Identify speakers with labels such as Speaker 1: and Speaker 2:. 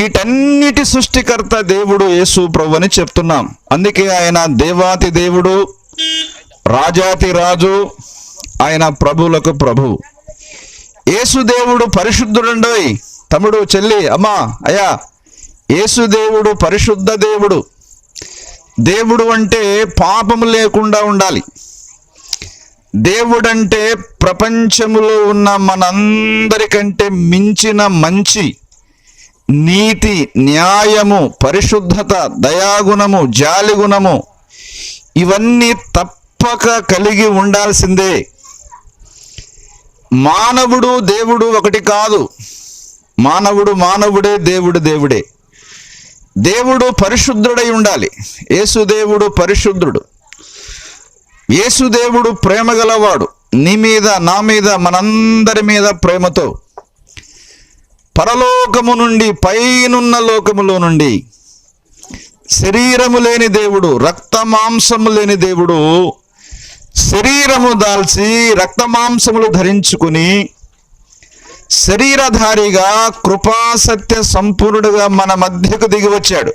Speaker 1: వీటన్నిటి సృష్టికర్త దేవుడు యేసు ప్రభు అని చెప్తున్నాం. అందుకే ఆయన దేవాతి దేవుడు రాజాతి రాజు ఆయన ప్రభువులకు ప్రభు. ఏసుదేవుడు పరిశుద్ధుడుండోయ్ తమ్ముడు చెల్లి అమ్మా అయ్యా ఏసుదేవుడు పరిశుద్ధ దేవుడు. దేవుడు అంటే పాపము లేకుండా ఉండాలి. దేవుడంటే ప్రపంచములో ఉన్న మనందరికంటే మించిన మంచి. నీతి న్యాయము పరిశుద్ధత దయాగుణము జాలిగుణము ఇవన్నీ తప్పక కలిగి ఉండాల్సిందే. మానవుడు దేవుడు ఒకటి కాదు. మానవుడు మానవుడే దేవుడు దేవుడే. దేవుడు పరిశుద్ధుడై ఉండాలి. యేసుదేవుడు పరిశుద్ధుడు. యేసుదేవుడు ప్రేమ గలవాడు. నీ మీద నా మీద మనందరి మీద ప్రేమతో పరలోకము నుండి పైనున్న లోకములో నుండి శరీరము లేని దేవుడు రక్త మాంసము లేని దేవుడు శరీరము దాల్చి రక్త మాంసములు ధరించుకుని శరీరధారిగా కృపాసత్య సంపూర్ణుడుగా మన మధ్యకు దిగి వచ్చాడు.